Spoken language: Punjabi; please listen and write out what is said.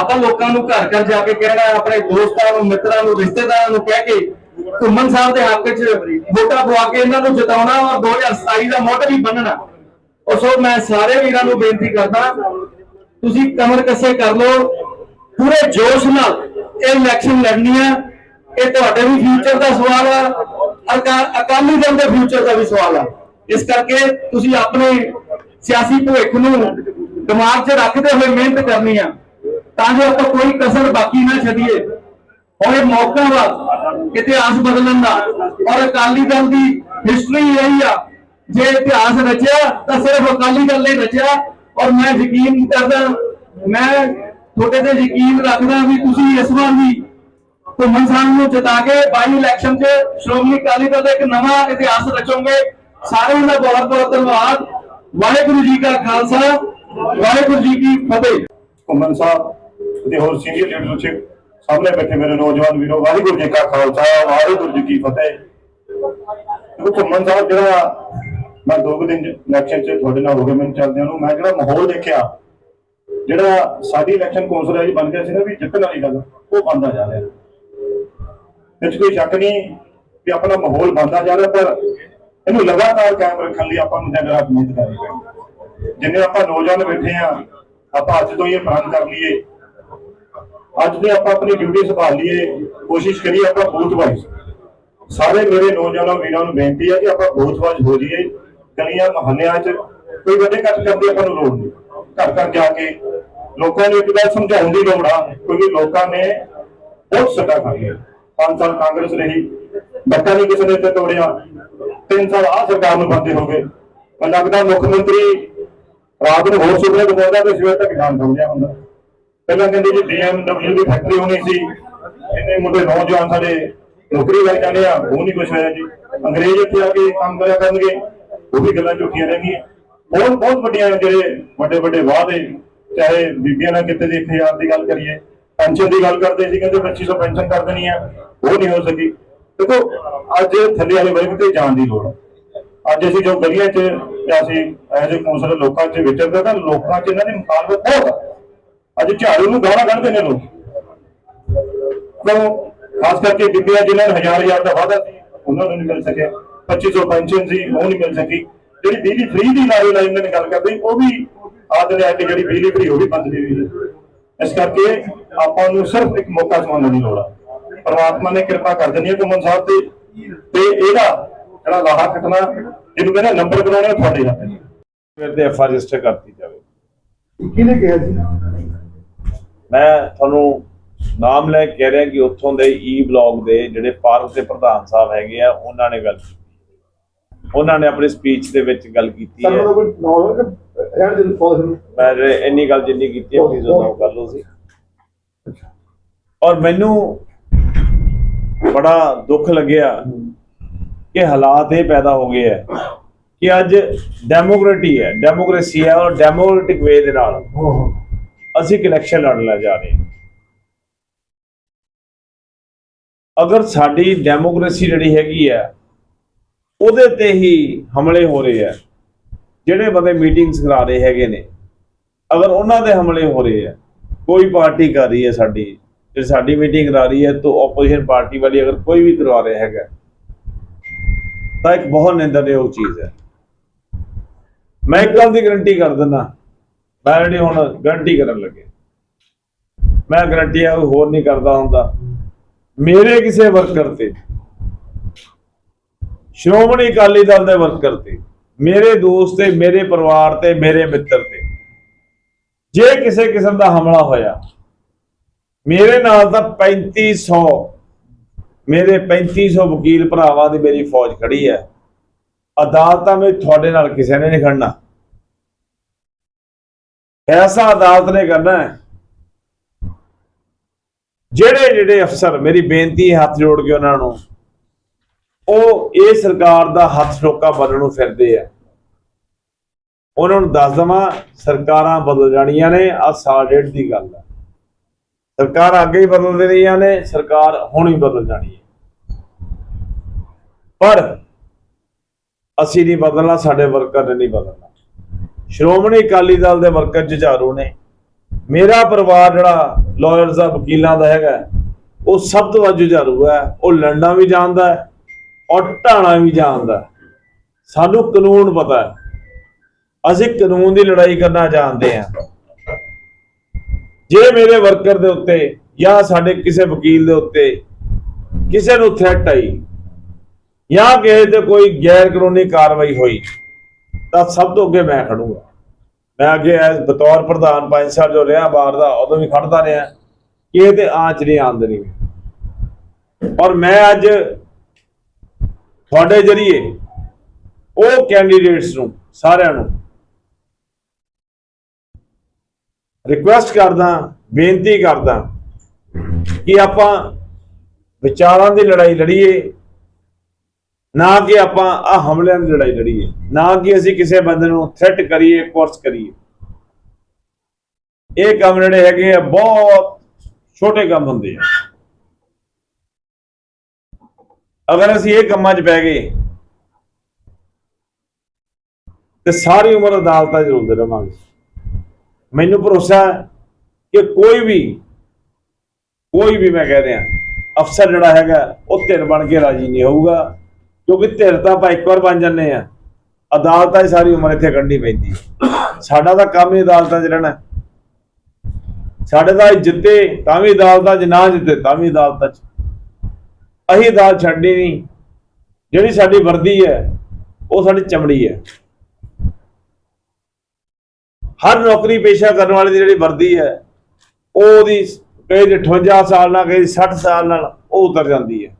ਆਪਾਂ ਲੋਕਾਂ ਨੂੰ ਘਰ ਘਰ ਜਾ ਕੇ ਕਹਿਣਾ, ਆਪਣੇ ਦੋਸਤਾਂ ਨੂੰ, ਮਿੱਤਰਾਂ ਨੂੰ, ਰਿਸ਼ਤੇਦਾਰਾਂ ਨੂੰ ਕਹਿ ਕੇ ਘੁੰਮਣ ਸਾਹਿਬ ਦੇ ਹੱਕ 'ਚ ਵੋਟਾਂ ਪਵਾ ਕੇ ਇਹਨਾਂ ਨੂੰ ਜਿਤਾਉਣਾ ਔਰ 2027 ਦਾ ਮੁੱਢ ਵੀ ਬੰਨਣਾ। ਔਰ ਸੋ ਮੈਂ ਸਾਰੇ ਵੀਰਾਂ ਨੂੰ ਬੇਨਤੀ ਕਰਦਾ, ਤੁਸੀਂ ਕਮਰ ਕੱਸੇ ਕਰ ਲਓ, ਪੂਰੇ ਜੋਸ਼ ਨਾਲ ਇਹ ਇਲੈਕਸ਼ਨ ਲੜਨੀ ਆ। ਇਹ ਤੁਹਾਡੇ ਵੀ ਫਿਊਚਰ ਦਾ ਸਵਾਲ ਆ ਅਕਾਲੀ ਦਲ ਦੇ ਫਿਊਚਰ ਦਾ ਵੀ ਸਵਾਲ ਆ। ਇਸ ਕਰਕੇ ਤੁਸੀਂ ਆਪਣੇ ਸਿਆਸੀ ਭਵਿੱਖ ਨੂੰ ਦਿਮਾਗ 'ਚ ਰੱਖਦੇ ਹੋਏ ਮਿਹਨਤ ਕਰਨੀ ਆ। ਤਾਂ ਜੋ ਆਪਾਂ ਕੋਈ ਕਸਰ ਬਾਕੀ ਨਾ ਛੱਡੀਏ। ਹੁਣ ਇਹ ਮੌਕਾ ਵਾ ਇਤਿਹਾਸ ਬਦਲਣ ਦਾ। ਔਰ ਅਕਾਲੀ ਦਲ ਦੀ ਹਿਸਟਰੀ ਇਹੀ ਆ, ਜੇ ਇਤਿਹਾਸ ਰਚਿਆ, ਤਾਂ ਸਿਰਫ ਅਕਾਲੀ ਦਲ ਨੇ ਰਚਿਆ। ਔਰ ਮੈਂ ਯਕੀਨ ਕਰਦਾ, ਮੈਂ ਤੁਹਾਡੇ ਤੇ ਯਕੀਨ ਰੱਖਦਾ ਵੀ ਤੁਸੀਂ ਇਸ ਵਾਰ ਵੀ ਘੁੰਮਣ ਸਾਹਿਬ ਨੂੰ ਜਿਤਾ ਕੇ ਬਾਈ ਇਲੈਕਸ਼ਨ 'ਚ ਸ਼੍ਰੋਮਣੀ ਅਕਾਲੀ ਦਲ ਦਾ ਇੱਕ ਨਵਾਂ ਇਤਿਹਾਸ ਰਚੋਗੇ। ਸਾਰਿਆਂ ਦਾ ਬਹੁਤ ਬਹੁਤ ਧੰਨਵਾਦ। ਵਾਹਿਗੁਰੂ ਜੀ ਕਾ ਖਾਲਸਾ, ਵਾਹਿਗੁਰੂ ਜੀ ਕੀ ਫਤਿਹ। ਘੁੰਮਣ ਸਾਹਿਬ ਤੇ ਹੋਰ ਸੀਨੀਅਰ ਲੀਡਰਸ਼ਿਪ ਸਾਹਮਣੇ ਬੈਠੇ ਮੇਰੇ ਨੌਜਵਾਨ ਵੀਰੋ, ਵਾਹਿਗੁਰੂ ਜੀ ਕਾ ਖਾਲਸਾ, ਵਾਹਿਗੁਰੂ ਜੀ ਕੀ ਫਤਿਹ। ਦੇਖੋ, ਘੁੰਮਣ ਸਾਹਿਬ ਜਿਹੜਾ ਮੈਂ ਦੋ ਕੁ ਦਿਨ ਇਲੈਕਸ਼ਨ ਚ ਤੁਹਾਡੇ ਨਾਲ ਹੋ ਗਏ ਮੈਨੂੰ ਚੱਲਦਿਆਂ ਨੂੰ ਮੈਂ ਜਿਹੜਾ ਮਾਹੌਲ ਦੇਖਿਆ, ਜਿਹੜਾ ਸਾਡੀ ਇਲੈਕਸ਼ਨ ਕੌਂਸਲ ਹੈ ਜੀ ਬਣ ਗਿਆ ਸੀ ਨਾ ਵੀ ਜਿੱਤਣ ਵਾਲੀ ਗੱਲ, ਉਹ ਬਣਦਾ ਜਾ ਰਿਹਾ। ਇਹ 'ਚ ਕੋਈ ਸ਼ੱਕ ਨਹੀਂ ਕਿ ਆਪਣਾ ਮਾਹੌਲ ਬਣਦਾ ਜਾ ਰਿਹਾ, ਪਰ ਇਹਨੂੰ ਲਗਾਤਾਰ ਕਾਇਮ ਰੱਖਣ ਲਈ ਆਪਾਂ ਨੂੰ ਦਿਨ ਰਾਤ ਮਿਹਨਤ ਕਰਨੀ ਪੈਣੀ ਜਿੰਨੇ ਆਪਾਂ ਨੌਜਵਾਨ ਬੈਠੇ ਆ ਆਪਾਂ ਅੱਜ ਤੋਂ ਹੀ ਇਹ ਪ੍ਰਣ ਕਰ ਲਈਏ ਅੱਜ ਦੇ ਆਪਾਂ ਆਪਣੀ ਡਿਊਟੀ ਸੰਭਾਲ ਲਈਏ, ਕੋਸ਼ਿਸ਼ ਕਰੀਏ ਆਪਾਂ ਬੂਥ ਵਾਈਜ਼ ਸਾਰੇ ਮੇਰੇ ਨੌਜਵਾਨਾਂ, ਵੀਰਾਂ ਨੂੰ ਬੇਨਤੀ ਹੈ ਕਿ ਆਪਾਂ ਬੂਥ ਵਾਈਜ਼ ਹੋ ਜਾਈਏ, ਗਲੀਆਂ, ਮੁਹੱਲਿਆਂ 'ਚ ਕੋਈ ਵੱਡੇ ਕੱਟ ਕਰਨ ਆਪਾਂ ਨੂੰ ਲੋੜ ਨਹੀਂ। ਘਰ ਘਰ ਜਾ ਕੇ ਲੋਕਾਂ ਨੂੰ ਇੱਕ ਗੱਲ ਸਮਝਾਉਣ ਦੀ ਲੋੜ ਆ, ਕਿਉਂਕਿ ਲੋਕਾਂ ਨੇ ਬਹੁਤ ਸੱਟਾ ਖਾਈਆਂ ਪੰਜ ਸਾਲ ਕਾਂਗਰਸ ਰਹੀ, ਬੱਟਾ ਨਹੀਂ ਕਿਸੇ ਨੇ ਇੱਥੇ ਤੋੜਿਆ। ਤਿੰਨ ਸਾਲ ਆ ਸਰਕਾਰ ਨੂੰ ਬੰਦੇ ਹੋ ਗਏ। ਮੈਨੂੰ ਲੱਗਦਾ ਮੁੱਖ ਮੰਤਰੀ ਰਾਤ ਨੂੰ ਹੋਰ ਸੁਪਨੇ ਦਿਖਾਉਂਦਾ ਤੇ ਸਵੇਰ ਤੱਕ ਜਾਣ ਦਉਂਦਿਆ ਹੁੰਦਾ। ਪਹਿਲਾਂ ਕਹਿੰਦੇ ਜੀ BMW ਦੀ ਫੈਕਟਰੀ ਹੋਣੀ ਸੀ। ਇੰਨੇ ਮੁੰਡੇ ਨੌਜਵਾਨ ਸਾਡੇ ਨੌਕਰੀ ਲੱਗ ਜਾਂਦੇ ਆ, ਉਹ ਨਹੀਂ ਕੁਛ ਹੋਇਆ ਜੀ। ਅੰਗਰੇਜ਼ ਇੱਥੇ ਆ ਕੇ ਕੰਮ ਕਰਿਆ ਕਰਨਗੇ, ਉਹ ਵੀ ਗੱਲਾਂ ਝੂਠੀਆਂ ਰਹਿਣਗੀਆਂ। ਬਹੁਤ ਬਹੁਤ ਵੱਡੀਆਂ ਜਿਹੜੇ ਵੱਡੇ ਵੱਡੇ ਵਾਅਦੇ, ਚਾਹੇ ਬੀਬੀਆਂ ਨਾਲ ਕਿਤੇ ਦੇ 1000 ਦੀ ਗੱਲ ਕਰੀਏ, ਪੈਨਸ਼ਨ ਦੀ ਗੱਲ ਕਰਦੇ ਸੀ, ਕਹਿੰਦੇ 2500 ਪੈਨਸ਼ਨ ਕਰ ਦੇਣੀ ਆ, ਉਹ ਨਹੀਂ ਹੋ ਸਕੀ। ਦੇਖੋ, ਅੱਜ ਥੱਲੇ ਵਾਲੇ ਵਰਗ ਤੇ ਜਾਣ ਦੀ ਲੋੜ ਹੈ ਅੱਜ ਅਸੀਂ ਜੋ ਗਲੀਆਂ 'ਚ ਅਸੀਂ ਐਜ਼ ਏ ਕੌਂਸਲਰ ਲੋਕਾਂ 'ਚ ਵਿਚਰਦੇ ਤਾਂ ਲੋਕਾਂ 'ਚ ਇਹਨਾਂ ਦੀ ਮੁਖਾਲਫਤ ਬਹੁਤ ਅੱਜ ਝਾੜੂ ਨੂੰ ਗਾਣਾ ਕੱਢਦੇ ਨੇ ਲੋਕ। ਕਿਉਂ? ਖਾਸ ਕਰਕੇ ਬੀਬੀਆਂ ਜਿਨ੍ਹਾਂ ਨੂੰ ਹਜ਼ਾਰ ਹਜ਼ਾਰ ਦਾ ਵਾਅਦਾ ਸੀ ਉਹਨਾਂ ਨੂੰ ਨਹੀਂ ਮਿਲ ਸਕਿਆ। 2500 ਪੈਨਸ਼ਨ ਸੀ ਉਹ ਨਹੀਂ ਮਿਲ ਸਕੀ। ਜਿਹੜੀ ਬਿਜਲੀ ਫ੍ਰੀ ਦੀ ਲਾਰੇ ਲਾਈਨ ਦੀ ਗੱਲ ਕਰਦੇ ਉਹ ਵੀ ਆਦ ਲਿਆ ਕੇ ਜਿਹੜੀ ਬਿਜਲੀ ਫ੍ਰੀ ਉਹ ਵੀ ਬੰਦ ਦੀ ਹੋਈ। ਇਸ ਕਰਕੇ ਆਪਾਂ ਨੂੰ ਸਿਰਫ ਇੱਕ ਮੌਕਾ ਸਮਾਉਣ ਦੀ ਲੋੜ ਆ। ਪਰਮਾਤਮਾ ਨੇ ਕਿਰਪਾ ਕਰ ਦੇਣੀ ਹੈ ਘੁੰਮਣ ਸਾਹਿਬ ਤੇ ਤੇ ਇਹਦਾ ਜਿਹੜਾ ਲਾਹਾ ਖਟਣਾ ਜਿਹਨੂੰ ਕਹਿੰਦਾ ਨੰਬਰ ਬਣਾਉਣੇ ਤੁਹਾਡੇ ਹੱਥ ਹੈ ਫਿਰ ਤੇ ਐਫ ਰਜਿਸਟਰ ਕਰਤੀ ਜਾਵੇ। ਕਿਹਨੇ ਕਿਹਾ ਜੀ ਮੈਂ ਤੁਹਾਨੂੰ ਨਾਮ ਲੈ ਕੇ ਕਹਿ ਰਿਹਾ ਕਿ ਉੱਥੋਂ ਦੇ ਈ ਬਲਾਕ ਦੇ ਜਿਹੜੇ ਪਾਰਕ ਦੇ ਪ੍ਰਧਾਨ ਸਾਹਿਬ ਹੈਗੇ ਆ ਉਹਨਾਂ ਨੇ ਗੱਲ ਕੀਤੀ। ਉਹਨਾਂ ਨੇ ਆਪਣੀ ਸਪੀਚ ਦੇ ਵਿੱਚ ਗੱਲ ਕੀਤੀ ਹੈ। ਤਾਂ ਕੋਈ ਨੌਲੇਜ ਰਹਿਣ ਦੇ ਪੌਦੇ ਨੂੰ ਮੈਂ ਇੰਨੀ ਗੱਲ ਜਿੰਨੀ ਕੀਤੀ ਹੈ ਪਲੀਜ਼ ਉਹ ਕਰ ਲਓ ਸੀ ਔਰ ਮੈਨੂੰ ਬੜਾ ਦੁੱਖ ਲੱਗਿਆ ਕਿ ਹਾਲਾਤ ਇਹ ਪੈਦਾ ਹੋ ਗਏ ਹੈ ਕਿ ਅੱਜ ਡੈਮੋਕ੍ਰੇਟੀ ਹੈ ਡੈਮੋਕ੍ਰੇਸੀ ਹੈ ਔਰ ਡੈਮੋਕ੍ਰੈਟਿਕ ਵੇ ਦੇ ਨਾਲ। ਅਸੀਂ ਇੱਕ ਇਲੈਕਸ਼ਨ ਲੜਨ ਜਾ ਰਹੇ ਹਾਂ। ਅਗਰ ਸਾਡੀ ਡੈਮੋਕ੍ਰੇਸੀ ਜਿਹੜੀ ਹੈਗੀ ਹੈ, ਉਹਦੇ ਤੇ ਹੀ ਹਮਲੇ ਹੋ ਰਹੇ ਆ ਜਿਹੜੇ ਬੰਦੇ ਮੀਟਿੰਗਸ ਕਰਾ ਰਹੇ ਹੈਗੇ ਨੇ, ਅਗਰ ਉਹਨਾਂ ਦੇ ਹਮਲੇ ਹੋ ਰਹੇ ਆ ਕੋਈ ਪਾਰਟੀ ਕਰ ਰਹੀ ਹੈ ਸਾਡੀ, ਜੇ ਸਾਡੀ ਮੀਟਿੰਗ ਕਰਾ ਰਹੀ ਹੈ, ਤਾਂ ਆਪੋਜੀਸ਼ਨ ਪਾਰਟੀ ਵਾਲੀ ਅਗਰ ਕੋਈ ਵੀ ਕਰਵਾ ਰਿਹਾ ਹੈਗਾ, ਤਾਂ ਇੱਕ ਬਹੁਤ ਨਿੰਦਣਯੋਗ ਚੀਜ਼ ਹੈ। ਮੈਂ ਇੱਕ ਗੱਲ ਦੀ ਗਾਰੰਟੀ ਕਰ ਦਿੰਦਾ ਮੈਂ ਜਿਹੜੀ ਹੁਣ ਗਾਰੰਟੀ ਕਰਨ ਲੱਗੇ। ਮੈਂ ਗਾਰੰਟੀ ਆ, ਕੋਈ ਹੋਰ ਨਹੀਂ ਕਰਦਾ ਹੁੰਦਾ। ਮੇਰੇ ਕਿਸੇ ਵਰਕਰ ਤੇ, ਸ਼੍ਰੋਮਣੀ ਅਕਾਲੀ ਦਲ ਦੇ ਵਰਕਰ ਤੇ, ਮੇਰੇ ਦੋਸਤ ਤੇ, ਮੇਰੇ ਪਰਿਵਾਰ ਤੇ, ਮੇਰੇ ਮਿੱਤਰ ਤੇ, ਜੇ ਕਿਸੇ ਕਿਸਮ ਦਾ ਹਮਲਾ ਹੋਇਆ, ਮੇਰੇ ਨਾਲ ਤਾਂ 3500 ਮੇਰੇ 3500 ਵਕੀਲ ਭਰਾਵਾਂ ਦੀ ਮੇਰੀ ਫੌਜ ਖੜੀ ਹੈ। ਅਦਾਲਤਾਂ ਵਿੱਚ ਤੁਹਾਡੇ ਨਾਲ ਕਿਸੇ ਨੇ ਨਹੀਂ ਖੜਨਾ। ਐਸਾ ਅਦਾਲਤ ਨੇ ਕਰਨਾ ਹੈ। ਜਿਹੜੇ ਜਿਹੜੇ ਅਫਸਰ ਮੇਰੀ ਬੇਨਤੀ ਹੈ ਹੱਥ ਜੋੜ ਕੇ ਉਹਨਾਂ ਨੂੰ, ਉਹ ਇਹ ਸਰਕਾਰ ਦਾ ਹੱਥ ਠੋਕਾ ਬਦਲਣ ਨੂੰ ਫਿਰਦੇ ਆ। ਉਹਨਾਂ ਨੂੰ ਦੱਸ ਦਵਾਂ, ਸਰਕਾਰਾਂ ਬਦਲ ਜਾਣੀਆਂ ਨੇ ਆ ਸਾਲ ਡੇਢ ਦੀ ਗੱਲ ਆ। ਸਰਕਾਰ ਅੱਗੇ ਹੀ ਬਦਲ ਰਹੀਆਂ ਨੇ, ਸਰਕਾਰ ਹੁਣ ਹੀ ਬਦਲ ਜਾਣੀ ਹੈ। ਪਰ ਅਸੀਂ ਨਹੀਂ ਬਦਲਣਾ, ਸਾਡੇ ਵਰਕਰ ਨੇ ਨਹੀਂ ਬਦਲਣਾ। ਸ਼੍ਰੋਮਣੀ ਅਕਾਲੀ ਦਲ ਦੇ ਵਰਕਰ ਜੁਝਾਰੂ ਨੇ। ਮੇਰਾ ਪਰਿਵਾਰ ਜਿਹੜਾ ਲਾਇਰਸ ਦਾ, ਵਕੀਲਾਂ ਦਾ ਹੈਗਾ, ਉਹ ਸਭ ਤੋਂ ਵੱਧ ਜੁਝਾਰੂ ਹੈ। ਉਹ ਲੜਨਾ ਵੀ ਜਾਣਦਾ ਹੈ ਔਰ ਢਾਣਾ ਵੀ ਜਾਣਦਾ ਸਾਨੂੰ ਕਾਨੂੰਨ ਪਤਾ ਹੈ। ਅਸੀਂ ਕਾਨੂੰਨ ਦੀ ਲੜਾਈ ਕਰਨਾ ਜਾਣਦੇ ਹਾਂ। ਜੇ ਮੇਰੇ ਵਰਕਰ ਦੇ ਉੱਤੇ ਜਾਂ ਸਾਡੇ ਕਿਸੇ ਵਕੀਲ ਦੇ ਉੱਤੇ ਕਿਸੇ ਨੂੰ ਥ੍ਰੈਟ ਆਈ ਜਾਂ ਕਿਸੇ ਤੇ ਕੋਈ ਗੈਰ ਕਾਨੂੰਨੀ ਕਾਰਵਾਈ ਹੋਈ ਤਾਂ ਸਭ ਤੋਂ ਅੱਗੇ ਮੈਂ ਖੜੂੰਗਾ। ਮੈਂ ਅੱਗੇ ਐਸ ਬਤੌਰ ਪ੍ਰਧਾਨ ਪੰਜ ਸਾਲ ਜੋ ਰਿਹਾ ਬਾਰ ਦਾ, ਉਦੋਂ ਵੀ ਖੜਦਾ ਰਿਹਾ। ਇਹ ਤੇ ਆਂਚ ਨਹੀਂ ਆਂਦਣੀ ਔਰ ਮੈਂ ਅੱਜ ਤੁਹਾਡੇ ਜਰੀਏ ਉਹ ਕੈਂਡੀਡੇਟਸ ਨੂੰ, ਸਾਰਿਆਂ ਨੂੰ ਰਿਕੁਐਸਟ ਕਰਦਾ, ਬੇਨਤੀ ਕਰਦਾ ਕਿ ਆਪਾਂ ਵਿਚਾਰਾਂ ਦੀ ਲੜਾਈ ਲੜੀਏ ਨਾ ਕਿ ਆਪਾਂ ਆ ਹਮਲਿਆਂ ਦੀ ਲੜਾਈ ਲੜੀਏ, ਨਾ ਕਿ ਅਸੀਂ ਕਿਸੇ ਬੰਦੇ ਨੂੰ ਥ੍ਰੈਟ ਕਰੀਏ ਕੋਰਸ ਕਰੀਏ। ਇਹ ਕੰਮ ਜਿਹੜੇ ਹੈਗੇ ਆ, ਬਹੁਤ ਛੋਟੇ ਕੰਮ ਹੁੰਦੇ ਆ। ਅਗਰ ਅਸੀਂ ਇਹ ਕੰਮਾਂ 'ਚ ਪੈ ਗਏ, ਤੇ ਸਾਰੀ ਉਮਰ ਅਦਾਲਤਾਂ 'ਚ ਰੁਲਦੇ ਰਵਾਂਗੇ। ਮੈਨੂੰ ਭਰੋਸਾ ਕਿ ਕੋਈ ਵੀ ਕੋਈ ਵੀ ਮੈਂ ਕਹਿ ਰਿਹਾ, ਅਫਸਰ ਜਿਹੜਾ ਹੈਗਾ, ਉਹ ਧਿਰ ਬਣ ਕੇ ਰਾਜੀ ਨਹੀਂ ਹੋਊਗਾ। ਕਿਉਂਕਿ ਧਿਰ ਤਾਂ ਆਪਾਂ ਇੱਕ ਵਾਰ ਬਣ ਜੰਨੇ ਆ ਅਦਾਲਤਾਂ 'ਚ ਸਾਰੀ ਉਮਰ ਇੱਥੇ ਕੱਢਣੀ ਪੈਂਦੀ ਸਾਡਾ ਤਾਂ ਕੰਮ ਹੀ ਅਦਾਲਤਾਂ 'ਚ ਰਹਿਣਾ। ਸਾਡੇ ਤਾਂ ਜਿੱਤੇ, ਤਾਂ ਵੀ ਅਦਾਲਤਾਂ 'ਚ, ਨਾ ਜਿੱਤੇ, ਤਾਂ ਵੀ ਅਦਾਲਤਾਂ 'ਚ। ਅਸੀਂ ਅਦਾਲਤ ਛੱਡਣੀ ਨਹੀਂ। ਜਿਹੜੀ ਸਾਡੀ ਵਰਦੀ ਹੈ, ਉਹ ਸਾਡੀ ਚਮੜੀ ਹੈ। ਹਰ ਨੌਕਰੀ ਪੇਸ਼ਾ ਕਰਨ ਵਾਲੇ ਦੀ ਜਿਹੜੀ ਵਰਦੀ ਹੈ ਉਹ ਉਹਦੀ ਕਈ ਦੀ 58 ਸਾਲ ਨਾਲ ਕਈ ਦੀ 60 ਸਾਲ ਨਾਲ, ਉਹ ਉਤਰ ਜਾਂਦੀ ਹੈ।